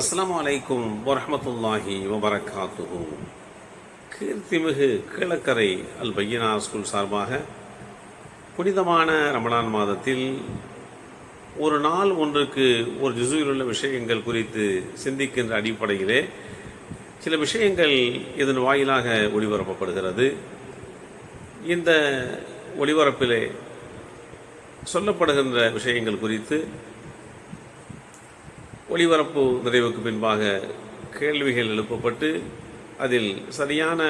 அஸ்லாம் வலைக்கும் வரமத்துல்லாஹி வபரகாத்துஹு. கீர்த்திமிகு கீழக்கரை அல் பையனா ஸ்கூல் சார்பாக புனிதமான ரமலான் மாதத்தில் ஒரு நாள் ஒன்றுக்கு ஒரு ஜிசுவில் உள்ள விஷயங்கள் குறித்து சிந்திக்கின்ற அடிப்படையிலே சில விஷயங்கள் இதன் வாயிலாக ஒளிபரப்பப்படுகிறது. இந்த ஒளிபரப்பிலே சொல்லப்படுகின்ற விஷயங்கள் குறித்து ஒளிபரப்பு நிறைவுக்கு பின்பாக கேள்விகள் எழுப்பப்பட்டு அதில் சரியான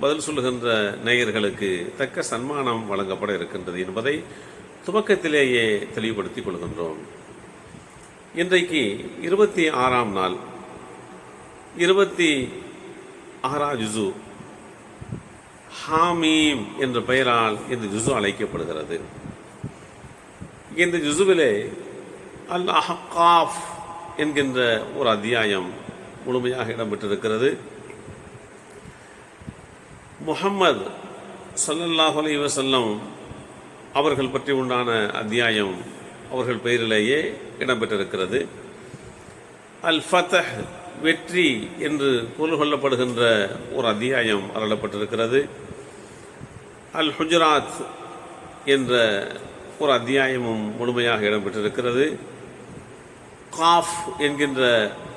பதில் சொல்லுகின்ற நேயர்களுக்கு தக்க சன்மானம் வழங்கப்பட இருக்கின்றது என்பதை துவக்கத்திலேயே தெளிவுபடுத்திக் கொள்கின்றோம். இன்றைக்கு இருபத்தி ஆறாம் நாள் இருபத்தி ஆறா ஜுசு ஹாமீம் என்ற பெயரால் இந்த ஜுசு அழைக்கப்படுகிறது. இந்த ஜுசுவிலே அல் அஹ்காஃப் என்கின்ற ஒரு அத்தியாயம் முழுமையாக இடம்பெற்றிருக்கிறது. முகம்மது சல்லல்லாஹு அலி வசல்லம் அவர்கள் பற்றி உண்டான அத்தியாயம் அவர்கள் பெயரிலேயே இடம்பெற்றிருக்கிறது. அல் ஃபதஹ் வெற்றி என்று பொருள் கொள்ளப்படுகின்ற ஒரு அத்தியாயம் அருளப்பட்டிருக்கிறது. அல் ஹுஜராத் என்ற ஒரு அத்தியாயமும் முழுமையாக இடம்பெற்றிருக்கிறது. காஃப் என்கின்ற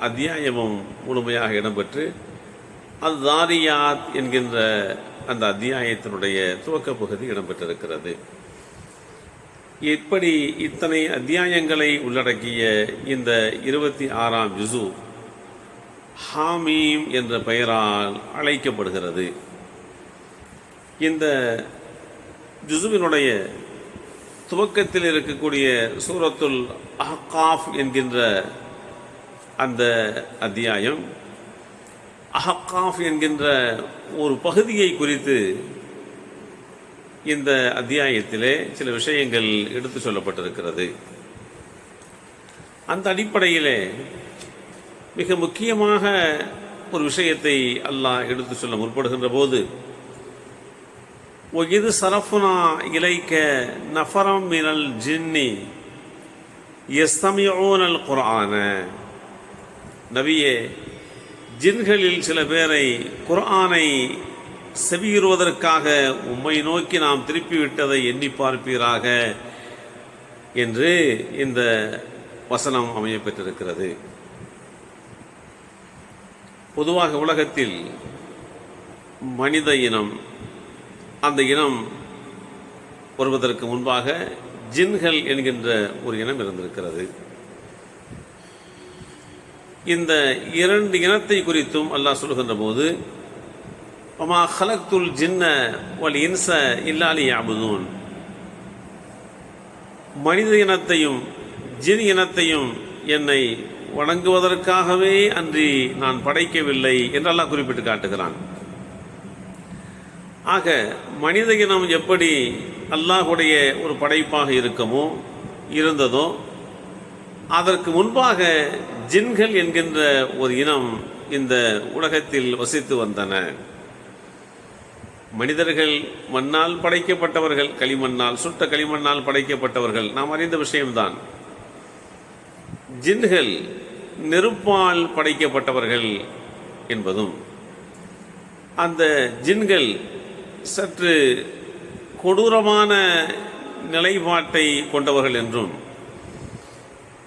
அத்தியாயமும் முழுமையாக இடம்பெற்று அது தாரியாத் என்கின்ற அந்த அத்தியாயத்தினுடைய துவக்க பகுதி இடம்பெற்றிருக்கிறது. இப்படி இத்தனை அத்தியாயங்களை உள்ளடக்கிய இந்த இருபத்தி ஆறாம் ஜுசு ஹாமீம் என்ற பெயரால் அழைக்கப்படுகிறது. இந்த ஜுசுவினுடைய துவக்கத்தில் இருக்கக்கூடிய சூரத்துல் அஹ்காஃப் என்கின்ற அந்த அத்தியாயம் அஹ்காஃப் என்கின்ற ஒரு பகுதியை குறித்து இந்த அத்தியாயத்திலே சில விஷயங்கள் எடுத்து சொல்லப்பட்டிருக்கிறது. அந்த அடிப்படையிலே மிக முக்கியமாக ஒரு விஷயத்தை அல்லாஹ் எடுத்து சொல்ல முற்படுகின்ற போது இது சரஃபுனா இலைக்க நஃபரம் மினல் ஜின்னி எஸ்தமியோனல் குரான நபியே ஜின்களில் சில பேரை குர்ஆனை செவியுறுவதற்காக உம்மை நோக்கி நாம் திருப்பிவிட்டதை எண்ணி பார்ப்பீராக என்று இந்த வசனம் அமையப்பெற்றிருக்கிறது. பொதுவாக உலகத்தில் மனித இனம் அந்த இனம் வருவதற்கு முன்பாக ஜின்கள் என்கின்ற ஒரு இனம் இருந்திருக்கிறது. இந்த இரண்டு இனத்தை குறித்தும் அல்லாஹ் சொல்கின்ற போது ஒமா ஹலக்துல் ஜின்ன ஒல் இன்ச இல்லாலி யாபுதூன் மனித இனத்தையும் ஜின் இனத்தையும் என்னை வணங்குவதற்காகவே அன்றி நான் படைக்கவில்லை என்றெல்லாம் குறிப்பிட்டு காட்டுகிறான். ஆக மனித இனம் எப்படி அல்லாஹுடைய ஒரு படைப்பாக இருக்கமோ இருந்ததோ அதற்கு முன்பாக ஜின்கள் என்கின்ற ஒரு இனம் இந்த உலகத்தில் வசித்து வந்தன. மனிதர்கள் மண்ணால் படைக்கப்பட்டவர்கள் களிமண்ணால் சுட்ட களிமண்ணால் படைக்கப்பட்டவர்கள். நாம் அறிந்த விஷயம்தான். ஜின்கள் நெருப்பால் படைக்கப்பட்டவர்கள் என்பதும் அந்த ஜின்கள் சற்று கொடூரமான நிலைப்பாட்டை கொண்டவர்கள் என்றும்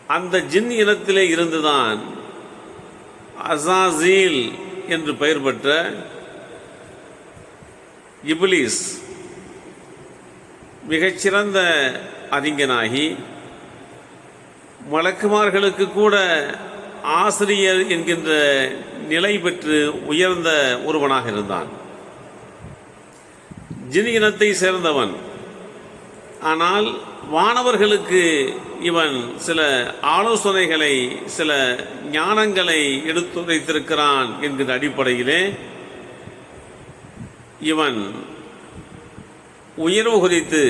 அந்த ஜின் இனத்திலே இருந்துதான் அசாசீல் என்று பெயர் பெற்ற இபிலிஸ் மிகச்சிறந்த அறிஞனாகி மலக்குமார்களுக்கு கூட ஆசிரியர் என்கின்ற நிலை பெற்று உயர்ந்த ஒருவனாக இருந்தான். ஜின் இனத்தை சேர்ந்தவன். ஆனால் வானவர்களுக்கு இவன் சில ஆலோசனைகளை சில ஞானங்களை எடுத்துரைத்திருக்கிறான் என்கிற அடிப்படையிலே இவன் உயர்வு குறித்து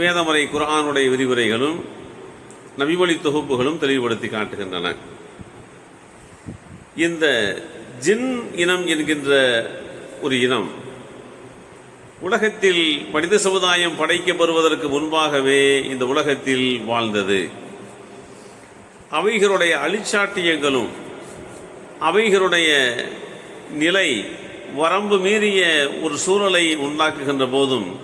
வேதமுறை குரானுடைய விரிவுரைகளும் நபிவழி தொகுப்புகளும் தெளிவுபடுத்தி காட்டுகின்றன. இந்த ஜின் இனம் என்கின்ற ஒரு இனம் உலகத்தில் மனித சமுதாயம் படைக்கப்படுவதற்கு முன்பாகவே இந்த உலகத்தில் வாழ்ந்தது. அவைகளுடைய அழிச்சாட்டியங்களும் அவைகளுடைய நிலை வரம்பு மீறிய ஒரு சூழலை உண்டாக்குகின்ற போதும்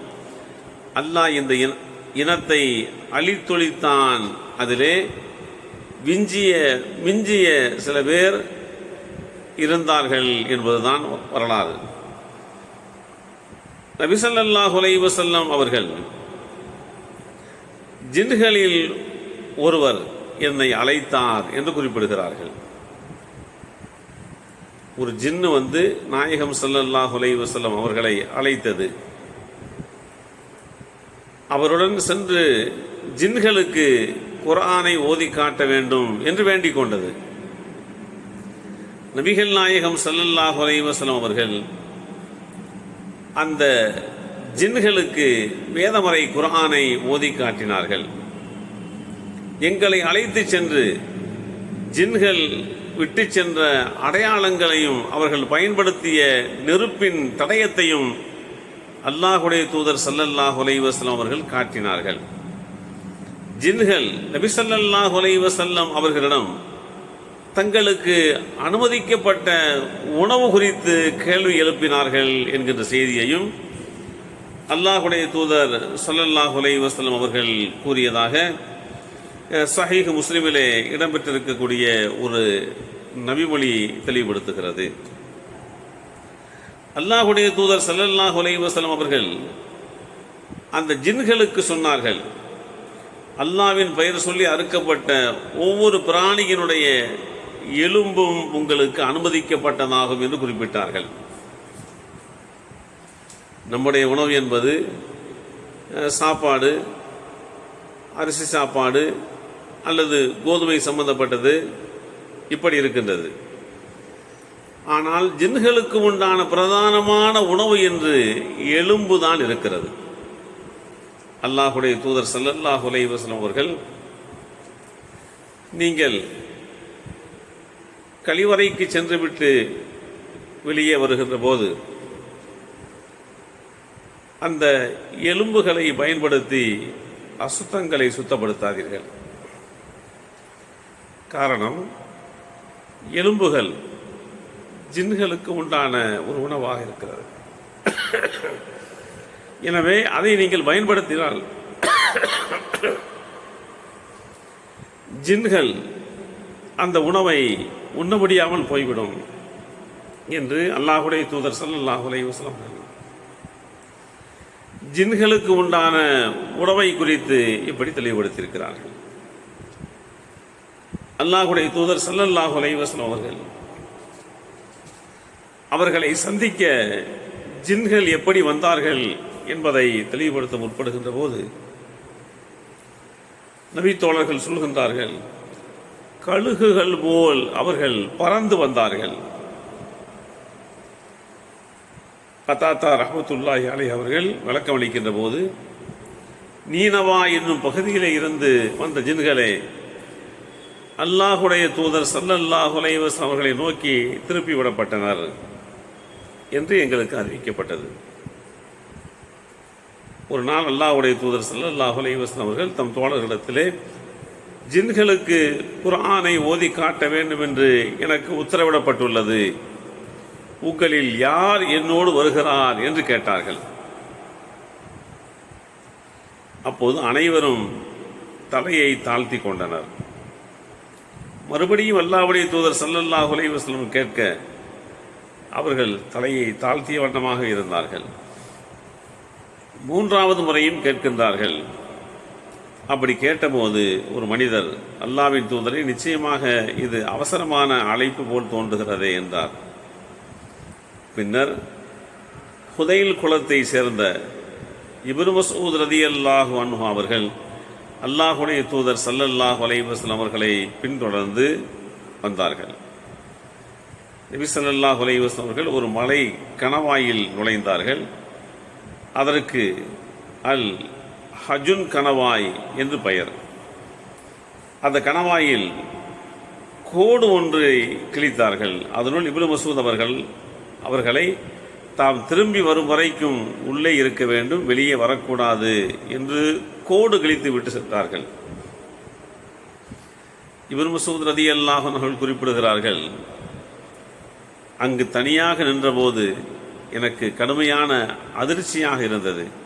அல்லாஹ் இந்த இன- இனத்தை அழித்தொழித்தான். அதிலே விஞ்சிய மிஞ்சிய சில பேர் இருந்தார்கள் என்பதுதான் வரலாறு. நபிசல்லாஹு அலைஹி வஸல்லம் அவர்கள் ஜின்களில் ஒருவர் என்னை அழைத்தார் என்று குறிப்பிடுகிறார்கள். ஒரு ஜின்னு வந்து நாயகம் ஸல்லல்லாஹு அலைஹி வஸல்லம் அவர்களை அழைத்தது. அவருடன் சென்று ஜின்களுக்கு குரானை ஓதி காட்ட வேண்டும் என்று வேண்டிக் கொண்டது. நபிகள் நாயகம் ஸல்லல்லாஹு அலைஹி வஸல்லம் அவர்கள் அந்த ஜின்களுக்கு வேதமறை குர்ஆனை ஓதி காட்டினார்கள். எங்களை அழைத்து சென்று ஜின்கள் விட்டு சென்ற அடையாளங்களையும் அவர்கள் பயன்படுத்திய நெருப்பின் தடயத்தையும் அல்லாஹுடைய தூதர் சல்லல்லாஹ் அலைஹி அவர்கள் காட்டினார்கள். ஜின்கள் நபி ஸல்லல்லாஹு அவர்களிடம் தங்களுக்கு அனுமதிக்கப்பட்ட உணவு குறித்து கேள்வி எழுப்பினார்கள் என்கின்ற செய்தியையும் அல்லாஹுடைய தூதர் சல்லல்லாஹ் அலைஹி அவர்கள் கூறியதாக சஹீஹ் முஸ்லிமிலே இடம்பெற்றிருக்கக்கூடிய ஒரு நபிமொழி தெளிவுபடுத்துகிறது. அல்லாஹுடைய தூதர் சல்லல்லாஹ் அலைஹி அவர்கள் அந்த ஜின்களுக்கு சொன்னார்கள் அல்லாவின் பெயர் சொல்லி அறுக்கப்பட்ட ஒவ்வொரு பிராணியினுடைய எலும்பும் உங்களுக்கு அனுமதிக்கப்பட்டதாகும் என்று குறிப்பிட்டார்கள். நம்முடைய உணவு என்பது சாப்பாடு அரிசி சாப்பாடு அல்லது கோதுமை சம்பந்தப்பட்டது இப்படி இருக்கின்றது. ஆனால் ஜின்களுக்கு உண்டான பிரதானமான உணவு என்று எலும்பு தான் இருக்கிறது. அல்லாஹுடைய தூதர் சல்லல்லாஹுலே வசலம் அவர்கள் நீங்கள் கழிவறைக்கு சென்றுவிட்டு வெளியே வருகின்ற போது அந்த எலும்புகளை பயன்படுத்தி அசுத்தங்களை சுத்தப்படுத்தாதீர்கள். காரணம் எலும்புகள் ஜின்களுக்கு உண்டான ஒரு உணவாக இருக்கிறது. எனவே அதை நீங்கள் பயன்படுத்தினால் ஜின்கள் அந்த உணவை உண்ண முடியாமல் போய்விடும் என்று அல்லாஹுடைய தூதர் ஸல்லல்லாஹு அலைஹி ஜின்களுக்கு உண்டான உணவை குறித்து இப்படி தெளிவுபடுத்தியிருக்கிறார்கள். அல்லாஹுடைய தூதர் சல்லல்லாஹு அலைஹி அவர்கள் அவர்களை சந்திக்க ஜின்கள் எப்படி வந்தார்கள் என்பதை தெளிவுபடுத்த முற்படுகின்ற போது நபி தோழர்கள் சொல்கின்றார்கள் கழுகுகள் போல் அவர்கள் பறந்து வந்தார்கள். கத்தாத்தா ரஹமத்துல்லாஹி அலை அவர்கள் விளக்கம் அளிக்கின்ற போது நீனவா என்னும் பகுதியிலே இருந்து வந்த ஜின்களே அல்லாஹுடைய தூதர் சல்லல்லாஹ் உலைவஸ் அவர்களை நோக்கி திருப்பி விடப்பட்டனர் என்று எங்களுக்கு அறிவிக்கப்பட்டது. ஒரு நாள் அல்லாஹுடைய தூதர் சல்லல்லாஹ் உலைவஸ் அவர்கள் தம் தோழர்களிடத்திலே ஜின்களுக்கு குர்ஆனை ஓதி காட்ட வேண்டும் என்று எனக்கு உத்தரவிடப்பட்டுள்ளது. உங்களில் யார் என்னோடு வருகிறார் என்று கேட்டார்கள். அப்போது அனைவரும் தலையை தாழ்த்தி கொண்டனர். மறுபடியும் அல்லாவுடைய தூதர் ஸல்லல்லாஹு அலைஹி கேட்க அவர்கள் தலையை தாழ்த்திய வண்ணமாக இருந்தார்கள். மூன்றாவது முறையும் கேட்கின்றார்கள். அப்படி கேட்டபோது ஒரு மனிதர் அல்லாவின் தூதரை நிச்சயமாக இது அவசரமான அழைப்பு போல் தோன்றுகிறதே என்றார். பின்னர் ஹுதைல் குலத்தை சேர்ந்த இப்னு மசூத் ரதியல்லாஹு அன்ஹு அவர்கள் அல்லாஹுடைய தூதர் சல்லல்லாஹ் அலைஹி அவர்களை பின்தொடர்ந்து வந்தார்கள். நபி ஸல்லல்லாஹு அலைஹி அவர்கள் ஒரு மலை கணவாயில் நுழைந்தார்கள். அதற்கு அல் ஹஜுன் கணவாய் என்று பெயர். அந்த கணவாயில் கோடு ஒன்றை கிழித்தார்கள். அதனுள் இபுல் மசூத் அவர்கள் அவர்களை தாம் திரும்பி வரும் வரைக்கும் உள்ளே இருக்க வேண்டும் வெளியே வரக்கூடாது என்று கோடு கிழித்து விட்டு சென்றார்கள். இபுல் மசூத் ரதி அல்லாஹர்கள் குறிப்பிடுகிறார்கள் அங்கு தனியாக நின்றபோது எனக்கு கடுமையான அதிர்ச்சியாக இருந்தது.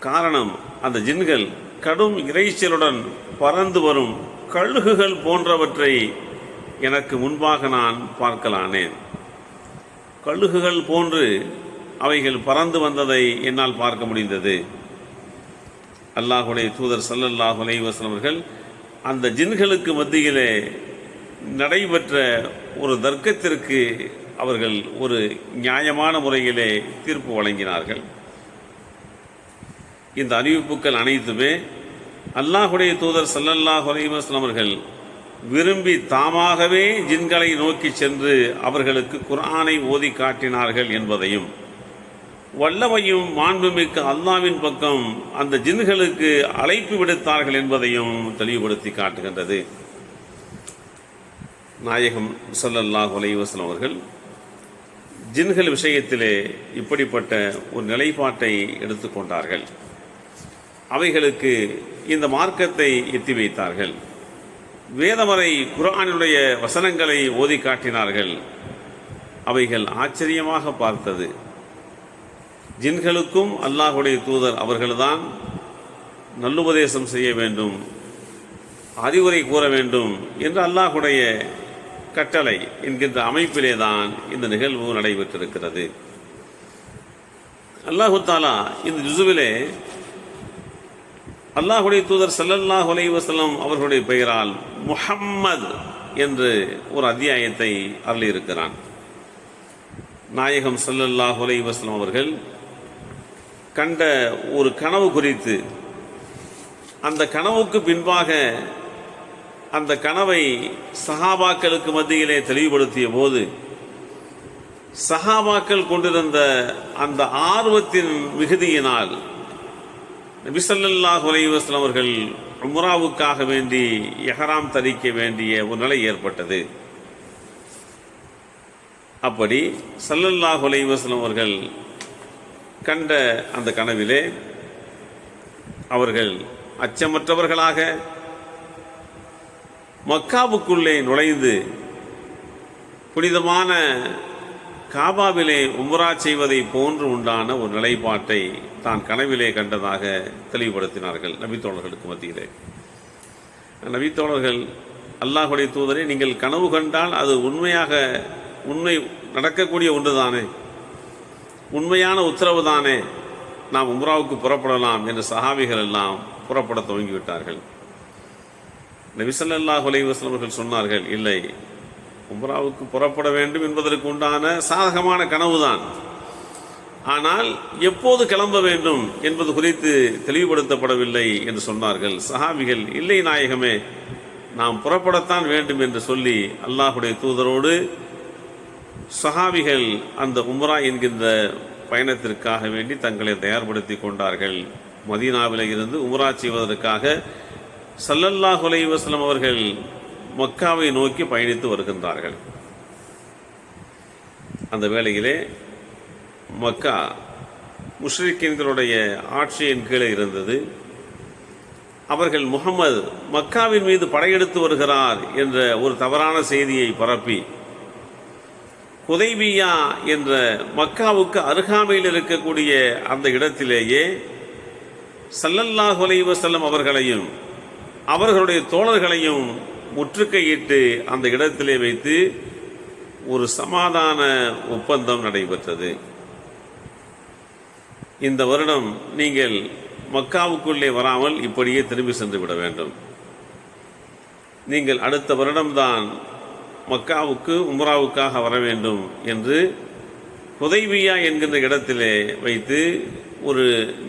காரணம் அந்த ஜின்கள் கடும் இறைச்சலுடன் பறந்து வரும் கழுகுகள் போன்றவற்றை எனக்கு முன்பாக நான் பார்க்கலானேன் கழுகுகள் போன்று அவைகள் பறந்து வந்ததை என்னால் பார்க்க முடிந்தது. அல்லாஹுடைய தூதர் சல்லல்லாஹு அலைஹி அவர்கள் அந்த ஜின்களுக்கு மத்தியிலே நடைபெற்ற ஒரு தர்க்கத்திற்கு அவர்கள் ஒரு நியாயமான முறையிலே தீர்ப்பு வழங்கினார்கள். இந்த அறிவிப்புகள் அனைத்துமே அல்லாஹுடைய தூதர் சல்லல்லாஹு அலைஹி அவர்கள் விரும்பி தாமாகவே ஜின்களை நோக்கி சென்று அவர்களுக்கு குர்ஆனை ஓதி காட்டினார்கள் என்பதையும் வல்லமையும் மாண்புமிக்க அல்லாவின் பக்கம் அந்த ஜின்களுக்கு அழைப்பு விடுத்தார்கள் என்பதையும் தெளிவுபடுத்தி காட்டுகின்றது. நாயகம் ஸல்லல்லாஹு அலைஹி அவர்கள் ஜின்கள் விஷயத்திலே இப்படிப்பட்ட ஒரு நிலைப்பாட்டை எடுத்துக்கொண்டார்கள் அவைகளுக்கு இந்த மார்க்கத்தை எத்தி வைத்தார்கள். வேதமறை குர்ஆனுடைய வசனங்களை ஓதி காட்டினார்கள். அவைகள் ஆச்சரியமாக பார்த்தது. ஜின்களுக்கும் அல்லாஹுடைய தூதர் அவர்கள்தான் நல்லுபதேசம் செய்ய வேண்டும் அறிவுரை கூற வேண்டும் என்று அல்லாஹுடைய கட்டளை என்கின்ற அமைப்பிலே தான் இந்த நிகழ்வு நடைபெற்றிருக்கிறது. அல்லாஹு தாலா இந்த ஜுசுவிலே அல்லாஹுடைய தூதர் சல்லல்லாஹ் அலைஹி அவர்களுடைய பெயரால் முஹம்மது என்று ஒரு அத்தியாயத்தை அருளியிருக்கிறான். நாயகம் சல்லல்லாஹ் அலைஹி அவர்கள் கண்ட ஒரு கனவு குறித்து அந்த கனவுக்கு பின்பாக அந்த கனவை சஹாபாக்களுக்கு மத்தியிலே தெளிவுபடுத்திய போது சஹாபாக்கள் கொண்டிருந்த அந்த ஆர்வத்தின் மிகுதியினால் நபிசல்லாஹ் அலைவாஸ்லாம் அவர்கள் உம்ராவுக்காக வேண்டி எஹராம் தரிக்க வேண்டிய ஒரு நிலை ஏற்பட்டது. அப்படி சல்லல்லாஹ் அலைவாஸ்லாம் அவர்கள் கண்ட அந்த கனவிலே அவர்கள் அச்சமற்றவர்களாக மக்காவுக்குள்ளே நுழைந்து புனிதமான காபாவிலே உம்ரா செய்வதை போன்று உண்டான ஒரு நிலைப்பாட்டை தான் கனவிலே கண்டதாக தெளிவுபடுத்தினார்கள் நபித்தோழர்களுக்கு மத்தியிலே. நபித்தோழர்கள் அல்லாஹுடைய தூதரை நீங்கள் கனவு கண்டால் அது உண்மையாக உண்மை நடக்கக்கூடிய ஒன்றுதானே? உண்மையான உத்தரவு தானே நாம் உம்ராவுக்கு புறப்படலாம் என்று சஹாபிகள் எல்லாம் புறப்பட துவங்கிவிட்டார்கள். நபிசல்லாஹ் அலைவாஸ்லம் அவர்கள் சொன்னார்கள் இல்லை உம்ராவுக்கு புறப்பட வேண்டும் என்பதற்கு உண்டான சாதகமான கனவுதான். ஆனால் எப்போது கிளம்ப வேண்டும் என்பது குறித்து தெளிவுபடுத்தப்படவில்லை என்று சொன்னார்கள். சஹாபிகள் இல்லை நாயகமே நாம் புறப்படத்தான் வேண்டும் என்று சொல்லி அல்லாஹுடைய தூதரோடு சஹாபிகள் அந்த உம்ரா என்கின்ற பயணத்திற்காக வேண்டி தங்களை தயார்படுத்தி கொண்டார்கள். மதீனாவில் இருந்து உம்ரா செய்வதற்காக சல்லல்லாஹ் அலைவாஸ்லம் அவர்கள் மக்காவை நோக்கி பயணித்து வருகின்றார்கள். அந்த வேளையிலே மக்கா முஷ்ரிக்கின்களுடைய ஆட்சியின் கீழே இருந்தது. அவர்கள் முகமது மக்காவின் மீது படையெடுத்து வருகிறார் என்ற ஒரு தவறான செய்தியை பரப்பி குதைபியா என்ற மக்காவுக்கு அருகாமையில் இருக்கக்கூடிய அந்த இடத்திலேயே சல்லல்லாஹ் அலைஹி அவர்களையும் அவர்களுடைய தோழர்களையும் முற்றுகையிட்டு அந்த இடத்திலே வைத்து ஒரு சமாதான ஒப்பந்தம் நடைபெற்றது. இந்த வருடம் நீங்கள் மக்காவுக்குள்ளே வராமல் இப்படியே திரும்பி சென்று விட வேண்டும். நீங்கள் அடுத்த வருடம்தான் மக்காவுக்கு உம்ராவுக்காக வர வேண்டும் என்று புதைவியா என்கின்ற இடத்திலே வைத்து ஒரு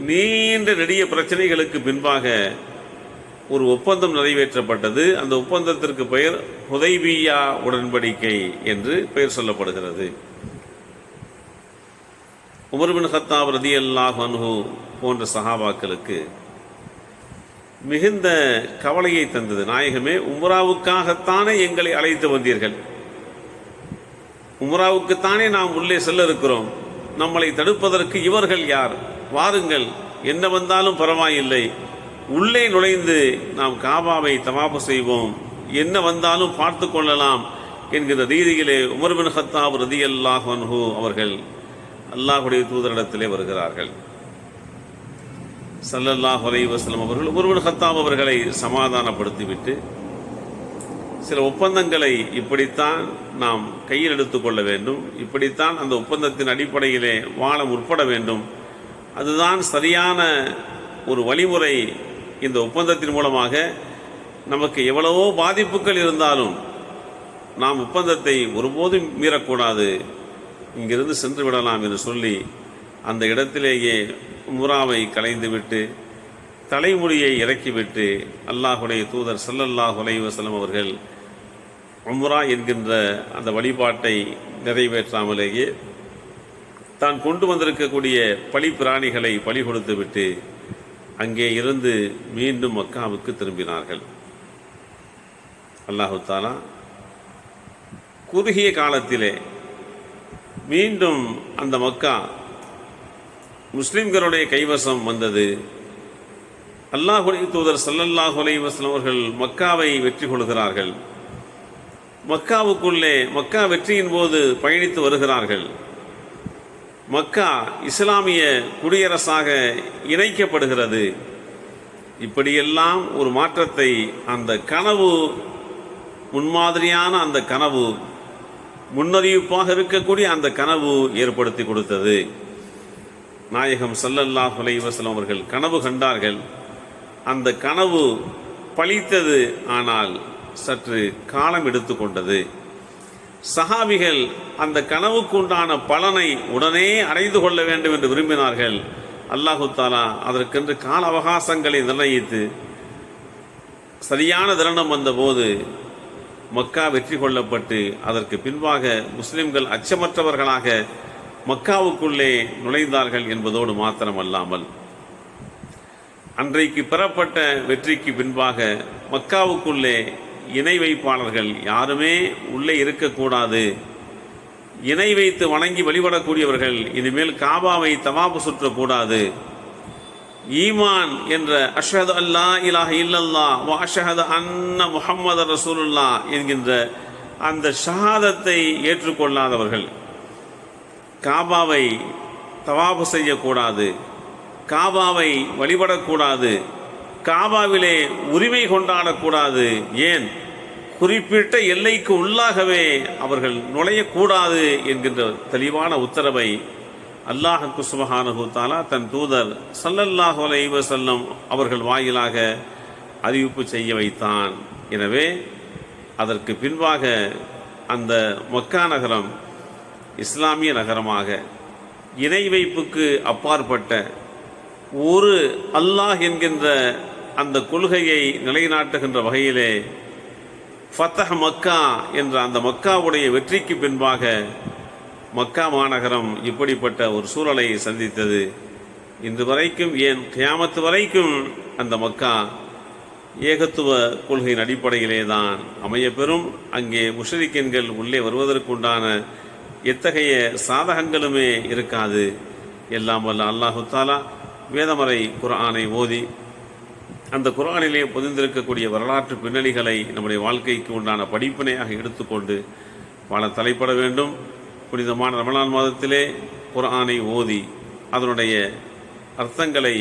நீண்ட நெடிய பிரச்சனைகளுக்கு பின்பாக ஒரு ஒப்பந்தம் நிறைவேற்றப்பட்டது. அந்த ஒப்பந்தத்திற்கு பெயர் ஹுதைபியா உடன்படிக்கை என்று பெயர் சொல்லப்படுகிறது. உமர்பின் ஹத்தாப் ரதி அல்லாஹ் அன்ஹு போன்ற சஹாபாக்களுக்கு மிகுந்த கவலையை தந்தது. நாயகமே உம்ராவுக்காகத்தானே எங்களை அழைத்து வந்தீர்கள். உம்ராவுக்குத்தானே நாம் உள்ளே செல்ல இருக்கிறோம். நம்மளை தடுப்பதற்கு இவர்கள் யார்? வாருங்கள். என்ன வந்தாலும் பரவாயில்லை. உள்ளே நுழைந்து நாம் காபாவை தவாப்பு செய்வோம். என்ன வந்தாலும் பார்த்து கொள்ளலாம் என்கிற ரீதியிலே உமர் பின் ஹத்தாப் ரதி அல்லாஹ் அவர்கள் அல்லாஹுடைய தூதரிடத்திலே வருகிறார்கள். சல்லல்லாஹ் அலைஹி அவர்கள் உமர் ஹத்தாப் அவர்களை சமாதானப்படுத்திவிட்டு சில ஒப்பந்தங்களை இப்படித்தான் நாம் கையில் எடுத்துக்கொள்ள வேண்டும். இப்படித்தான் அந்த ஒப்பந்தத்தின் அடிப்படையிலே வாழ முற்பட வேண்டும். அதுதான் சரியான ஒரு வழிமுறை இந்த ஒப்பந்தத்தின் மூலமாக நமக்கு எவ்வளவோ பாதிப்புகள் இருந்தாலும் நாம் ஒப்பந்தத்தை ஒருபோதும் மீறக்கூடாது. இங்கிருந்து சென்று விடலாம் என்று சொல்லி அந்த இடத்திலேயே முறாவை கலைந்துவிட்டு தலைமுடியை இறக்கிவிட்டு அல்லாஹுடைய தூதர் ஸல்லல்லாஹு அலைஹி அவர்கள் உம்ரா என்கின்ற அந்த வழிபாட்டை நிறைவேற்றாமலேயே தான் கொண்டு வந்திருக்கக்கூடிய பழி பிராணிகளை பலி கொடுத்துவிட்டு அங்கே இருந்து மீண்டும் மக்காவுக்கு திரும்பினார்கள். அல்லாஹு தாலா குறுகிய காலத்திலே மீண்டும் அந்த மக்கா முஸ்லிம்களுடைய கைவசம் வந்தது. அல்லாஹுலை தூதர் சல்லல்லாஹு அலைஹி அவர்கள் மக்காவை வெற்றி கொள்கிறார்கள். மக்காவுக்குள்ளே மக்கா வெற்றியின் போது பயணித்து வருகிறார்கள். மக்கா இஸ்லாமிய குடியரசாக இணைக்கப்படுகிறது. இப்படியெல்லாம் ஒரு மாற்றத்தை அந்த கனவு முன்மாதிரியான அந்த கனவு முன்னறிவிப்பாக இருக்கக்கூடிய அந்த கனவு ஏற்படுத்தி கொடுத்தது. நாயகம் சல்லல்லா ஹுலைவசலம் அவர்கள் கனவு கண்டார்கள். அந்த கனவு பழித்தது ஆனால் சற்று காலம் எடுத்துக்கொண்டது சஹாபிகள் அந்த கனவுக்குண்டான பலனை உடனே அடைந்து கொள்ள வேண்டும் என்று விரும்பினார்கள். அல்லாஹு தாலா அதற்கென்று கால அவகாசங்களை நிர்ணயித்து சரியான தருணம் வந்தபோது மக்கா வெற்றி கொள்ளப்பட்டு அதற்கு பின்பாக முஸ்லிம்கள் அச்சமற்றவர்களாக மக்காவுக்குள்ளே நுழைந்தார்கள் என்பதோடு மாத்திரமல்லாமல் அன்றைக்கு பெறப்பட்ட வெற்றிக்கு பின்பாக மக்காவுக்குள்ளே இணை வைப்பாளர்கள் யாருமே உள்ளே இருக்கக்கூடாது. இணை வைத்து வணங்கி வழிபடக்கூடியவர்கள் இனிமேல் காபாவை தவாபு சுற்றக்கூடாது. ஈமான் என்ற அஷஹது அல்லா இலாஹ இல்லல்லா வ அஷஹது அன்ன முஹம்மது ரசூலுல்லா என்கின்ற அந்த ஷஹாதத்தை ஏற்றுக்கொள்ளாதவர்கள். காபாவை தவாபு செய்யக்கூடாது. காபாவை வழிபடக்கூடாது. காபாவிலே உரிமை கொண்டாடக்கூடாது. ஏன்? குறிப்பிட்ட எல்லைக்கு உள்ளாகவே அவர்கள் நுழையக்கூடாது என்கின்ற தெளிவான உத்தரவை அல்லாஹ் சுபஹானஹு தாலா தன் தூதர் சல்லல்லாஹு அலைவ செல்லம் அவர்கள் வாயிலாக அறிவிப்பு செய்ய வைத்தான். எனவே அதற்கு பின்பாக அந்த மக்கா நகரம் இஸ்லாமிய நகரமாக இணை வைப்புக்கு அப்பாற்பட்ட ஒரு அல்லாஹ் என்கின்ற அந்த கொள்கையை நிலைநாட்டுகின்ற வகையிலே ஃபத்தஹ் மக்கா என்ற அந்த மக்காவுடைய வெற்றிக்கு பின்பாக மக்கா மாநகரம் இப்படிப்பட்ட ஒரு சூழலை சந்தித்தது. இன்று வரைக்கும் ஏன் கியாமத்து வரைக்கும் அந்த மக்கா ஏகத்துவ கொள்கையின் அடிப்படையிலே தான் அமையப்பெறும் அங்கே முஷரிக்கின்கள் உள்ளே வருவதற்குண்டான எத்தகைய சாதகங்களுமே இருக்காது. எல்லாம் வல்ல அல்லாஹு தாலா வேதமறை குர்ஆனை ஓதி அந்த குரானிலே பொதிந்திருக்கக்கூடிய வரலாற்று பின்னணிகளை நம்முடைய வாழ்க்கைக்கு உண்டான படிப்பினையாக எடுத்துக்கொண்டு வாழ தலைப்பட வேண்டும். புனிதமான ரமலான் மாதத்திலே குர்ஆனை ஓதி அதனுடைய அர்த்தங்களை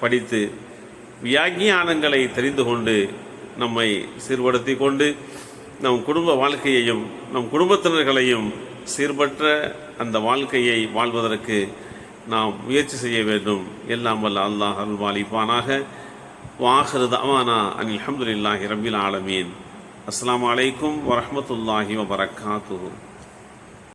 படித்து வியாக்கியானங்களை தெரிந்து கொண்டு நம்மை சீர்படுத்தி கொண்டு நம் குடும்ப வாழ்க்கையையும் நம் குடும்பத்தினர்களையும் சீர்பற்ற அந்த வாழ்க்கையை வாழ்வதற்கு நாம் முயற்சி செய்ய வேண்டும். எல்லாம் வல்ல அல்லாஹ் அல்வாலிப்பானாக வாஹரு தவானா அனில் அஹமதுல்லாஹி ரபில் ஆலமீன் அஸ்லாம் வலைக்கம் வரமத்துல்லாஹி வபரகாத்து